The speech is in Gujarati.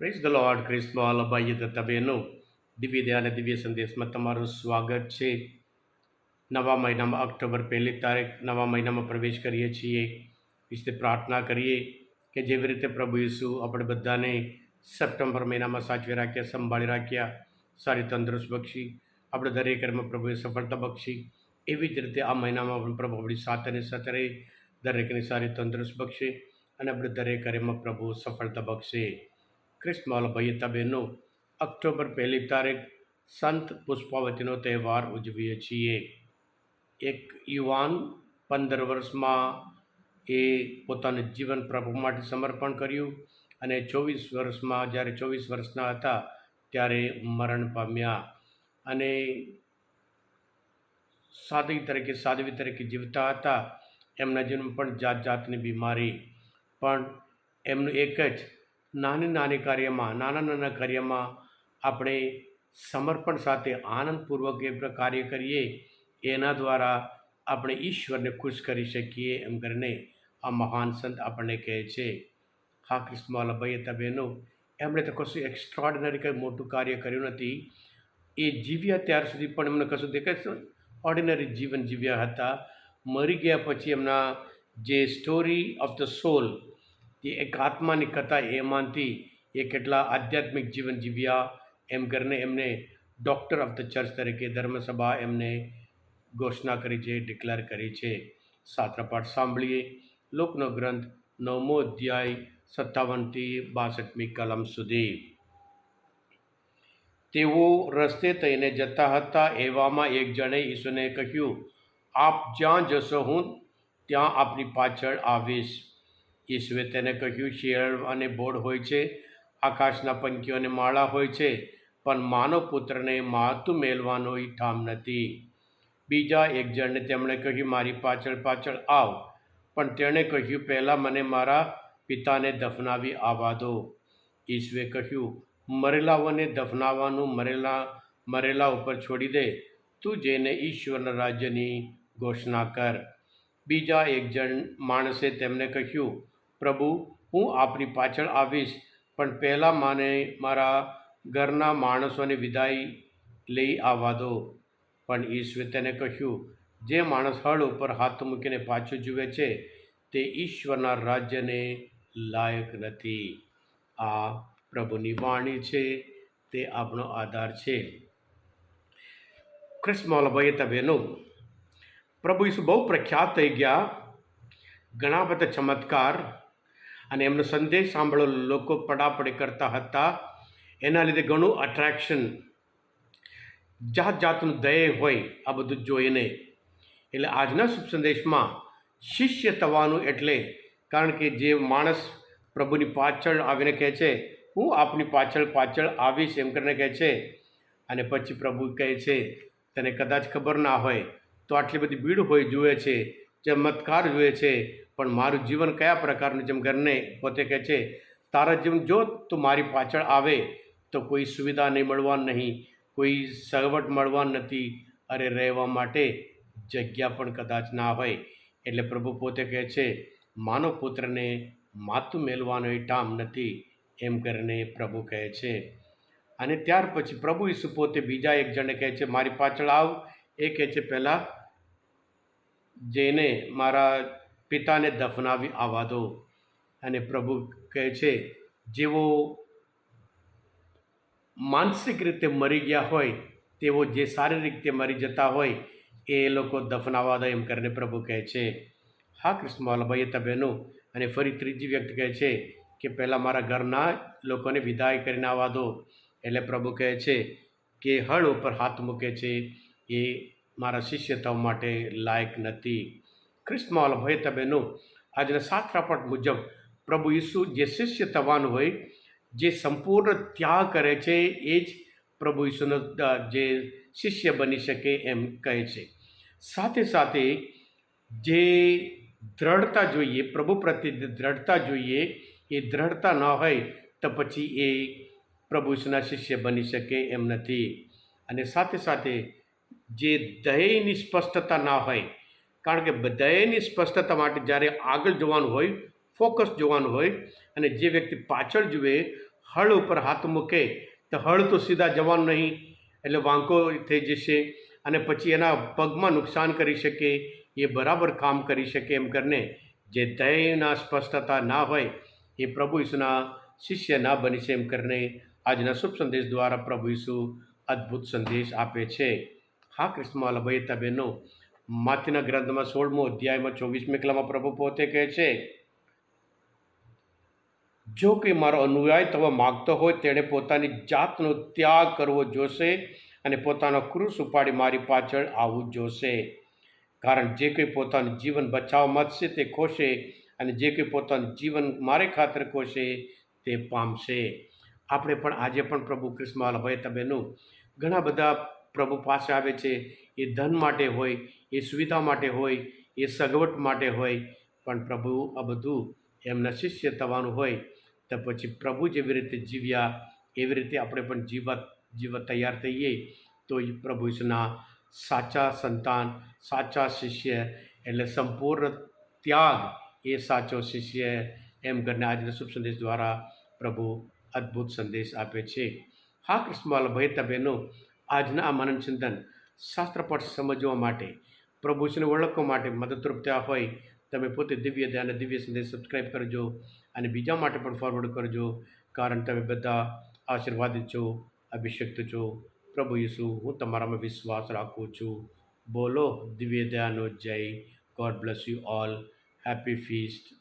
પ્રેઝ ધ લોર્ડ ક્રિસ્મોલ અભાઈ તથા બહેનો દિવ્ય દયા અને દિવ્ય સંદેશમાં તમારું સ્વાગત છે નવા મહિનામાં ઓક્ટોબર પહેલી તારીખ નવા મહિનામાં પ્રવેશ કરીએ છીએ વિશે પ્રાર્થના કરીએ કે જેવી રીતે પ્રભુ ઈસુ આપણે બધાને સપ્ટેમ્બર મહિનામાં સાચવી રાખ્યા સંભાળી રાખ્યા સારી તંદુરસ્ત બક્ષી આપણે દરેક કર્મમાં પ્રભુએ સફળતા બક્ષી એવી જ રીતે આ મહિનામાં પણ પ્રભુ આપણી સાથે સાથે રહી, દરેકની સારી તંદુરસ્ત બક્ષે અને આપણે દરેક કાર્યમાં પ્રભુ સફળતા બક્ષે. ક્રિસ્મલ ભૈયતા બહેનો ઓક્ટોબર પહેલી તારીખ સંત પુષ્પાવતીનો તહેવાર ઉજવીએ છીએ. એક યુવાન પંદર વર્ષમાં એ પોતાનું જીવન પ્રભુ માટે સમર્પણ કર્યું અને ચોવીસ વર્ષમાં, જ્યારે ચોવીસ વર્ષના હતા, ત્યારે મરણ પામ્યા. અને સાધવી તરીકે સાધવી તરીકે જીવતા હતા. એમના જીવનમાં પણ જાત જાતની બીમારી. પણ એમનું એક જ નાની નાની કાર્યમાં, નાના નાના કાર્યમાં આપણે સમર્પણ સાથે આનંદપૂર્વક એ કાર્ય કરીએ, એના દ્વારા આપણે ઈશ્વરને ખુશ કરી શકીએ એમ કરીને આ મહાન સંત આપણને કહે છે. હા ક્રિસ્મવાલા ભાઈ હતા બહેનો, એમણે તો કશું એક્સ્ટ્રાઓર્ડિનરી કંઈ મોટું કાર્ય કર્યું નથી. એ જીવ્યા ત્યાર સુધી પણ એમને કશું દેખાય ઓર્ડિનરી જીવન જીવ્યા હતા. મરી ગયા પછી એમના જે સ્ટોરી ઓફ ધ સોલ જે એક આત્માની કથા એમાંથી એ કેટલા આધ્યાત્મિક જીવન જીવ્યા એમ કરીને એમને ડૉક્ટર ઓફ ધ ચર્ચ તરીકે ધર્મસભા એમને ઘોષણા કરી છે ડિક્લેર કરી છે. સાત્રપાઠ સાંભળીએ. લોકનો ગ્રંથ નવમો અધ્યાય સત્તાવનથી બાસઠમી કલમ સુધી. તેઓ રસ્તે થઈને જતા હતા એવામાં એક જણે ઈસુને કહ્યું, આપ જ્યાં જશો હું, ત્યાં આપની પાછળ આવીશ. ઈસુએ તેને કહ્યું શિયાળ અને બોર્ડ હોય છે, આકાશના પંખીઓને માળા હોય છે, પણ માનવ પુત્રને માતું મેળવાનો ઠામ નથી. બીજા એક જણને તેમણે કહ્યું, મારી પાછળ પાછળ આવ. પણ તેણે કહ્યું, પહેલાં મને મારા પિતાને દફનાવી આવવા દો. ઈશ્વે કહ્યું મરેલાઓને દફનાવવાનું મરેલા મરેલા ઉપર છોડી દે. તું જેને ઈશ્વરના રાજ્યની ઘોષણા કર. બીજા એક જણ માણસે તેમને કહ્યું પ્રભુ, હું આપની પાછળ આવીશ, પણ પહેલાં મને મારા ઘરના માણસોને વિદાય લઈ આવવા દો. પણ ઈશ્વરે તેને કહ્યું, જે માણસ હળ ઉપર હાથ મૂકીને પાછું જુએ છે, તે ઈશ્વરના રાજ્યને લાયક નથી. આ પ્રભુની વાણી છે, તે આપણો આધાર છે. ક્રિસ્મોલભાઈ તબેનો પ્રભુ ઈસુ બહુ પ્રખ્યાત થઈ ગયા, ઘણા બધા ચમત્કાર અને એમનો સંદેશ સાંભળો લોકો પડાપડી કરતા હતા. એના લીધે ઘણું અટ્રેક્શન જાત જાતનું દય હોય આ બધું જોઈને. એટલે આજના શુભ સંદેશમાં શિષ્ય થવાનું એટલે કારણ કે જે માણસ પ્રભુની પાછળ આવીને કહે છે, હું આપની પાછળ પાછળ આવીશ, એમ કરીને કહે છે. અને પછી પ્રભુ કહે છે, તને કદાચ ખબર ના હોય તો આટલી બધી ભીડ હોય જુએ છે ચમત્કાર જુએ છે, પણ મારું જીવન કયા પ્રકારનું? જેમ ઘરને પોતે કહે છે, તારા જીવન જો તું મારી પાછળ આવે, તો કોઈ સુવિધા નહીં મળવાની નહીં, કોઈ સગવડ મળવાની નથી, અરે રહેવા માટે જગ્યા પણ કદાચ ના હોય. એટલે પ્રભુ પોતે કહે છે માનવ પુત્રને માતું મેળવાનો એ ટામ નથી, એમ કરીને પ્રભુ કહે છે. અને ત્યાર પછી પ્રભુ ઈસુ પોતે બીજા એક જણે કહે છે, મારી પાછળ આવ. એ કહે છે, પહેલાં જઈને મારા પિતાને દફનાવી આવવા દો. અને પ્રભુ કહે છે, જેઓ માનસિક રીતે મરી ગયા હોય, તેઓ જે શારીરિક રીતે મરી જતા હોય, એ લોકો દફનાવા દો એમ કરીને પ્રભુ કહે છે. હા, કૃષ્ણ ભાઈ બહેનો, અને ફરી ત્રીજી વ્યક્તિ કહે છે કે પહેલાં મારા ઘરના લોકોને વિદાય કરીને આવવા દો. એટલે પ્રભુ કહે છે કે હળ ઉપર હાથ મૂકે છે. એ મારા શિષ્ય થવા માટે લાયક નથી. ક્રિસ્મોલ ભય બહેનો, આજના શાસ્ત્રાપટ મુજબ પ્રભુ ઈસુ જે શિષ્ય થવાનું હોય, જે સંપૂર્ણ ત્યાગ કરે છે, એ જ પ્રભુ ઈસુનો જે શિષ્ય બની શકે એમ કહે છે. સાથે સાથે જે દ્રઢતા જોઈએ, પ્રભુ પ્રત્યે દ્રઢતા જોઈએ, એ દ્રઢતા ન હોય તો પછી એ પ્રભુ ઈસુના શિષ્ય બની શકે એમ નથી. અને સાથે સાથે જે દયની સ્પષ્ટતા ના હોય, કારણ કે દયની સ્પષ્ટતા માટે જ્યારે આગળ જોવાનું હોય, ફોકસ જોવાનું હોય, અને જે વ્યક્તિ પાછળ જુએ, હળ ઉપર હાથ મૂકે, તો હળ તો સીધા જવાનું નહીં, એટલે વાંકો થઈ જશે, અને પછી એના પગમાં નુકસાન કરી શકે, એ બરાબર કામ કરી શકે એમ કરીને, જે દયના સ્પષ્ટતા ના હોય, એ પ્રભુ ઈસુના શિષ્ય ના બની છે એમ કરીને આજના શુભ સંદેશ દ્વારા પ્રભુ ઈસુ અદ્ભુત સંદેશ આપે છે. હા કૃષ્ણમાલા ભાઈ બહેનો માથીના ગ્રંથમાં સોળમો અધ્યાયમાં ચોવીસમી કલામાં પ્રભુ પોતે કહે છે, જો કોઈ મારો અનુયાય થવા માગતો હોય, તેણે પોતાની જાતનો ત્યાગ કરવો જોશે અને પોતાનો ક્રુસ ઉપાડી મારી પાછળ આવવું જોશે. કારણ જે કોઈ પોતાનું જીવન બચાવવા માંગશે તે ખોશે અને જે કોઈ પોતાનું જીવન મારે ખાતર ખોશે, તે પામશે. આપણે પણ આજે પણ પ્રભુ કૃષ્ણ ભાઈ તબેનું ઘણા બધા પ્રભુ પાસે આવે છે, એ ધન માટે હોય, એ સુવિધા માટે હોય, એ સગવડ માટે હોય, પણ પ્રભુ આ બધું એમના શિષ્ય થવાનું હોય, તો પછી પ્રભુ જેવી રીતે જીવ્યા, એવી રીતે આપણે પણ જીવવા જીવવા તૈયાર થઈએ, તો એ પ્રભુ ઈસુના સાચા સંતાન, સાચા શિષ્ય, એટલે સંપૂર્ણ ત્યાગ એ સાચો શિષ્ય એમ કરીને આજના શુભ સંદેશ દ્વારા પ્રભુ અદ્ભુત સંદેશ આપે છે. હા કૃષ્ણવાલ ભાઈ તબેનો આજના આ મનન ચિંતન શાસ્ત્રપાઠ સમજવા માટે પ્રભુને ઓળખવા માટે મદદરૂપ થયા હોય, તમે પોતે દિવ્ય ધ્યાન દિવ્ય સંદેશ સબસ્ક્રાઈબ કરજો અને બીજા માટે પણ ફોરવર્ડ કરજો, કારણ તમે બધા આશીર્વાદિત છો, અભિષેક્ત છો. પ્રભુ યસુ, હું તમારામાં વિશ્વાસ રાખું છું. બોલો દિવ્ય દયાનો જય. God bless you all happy feast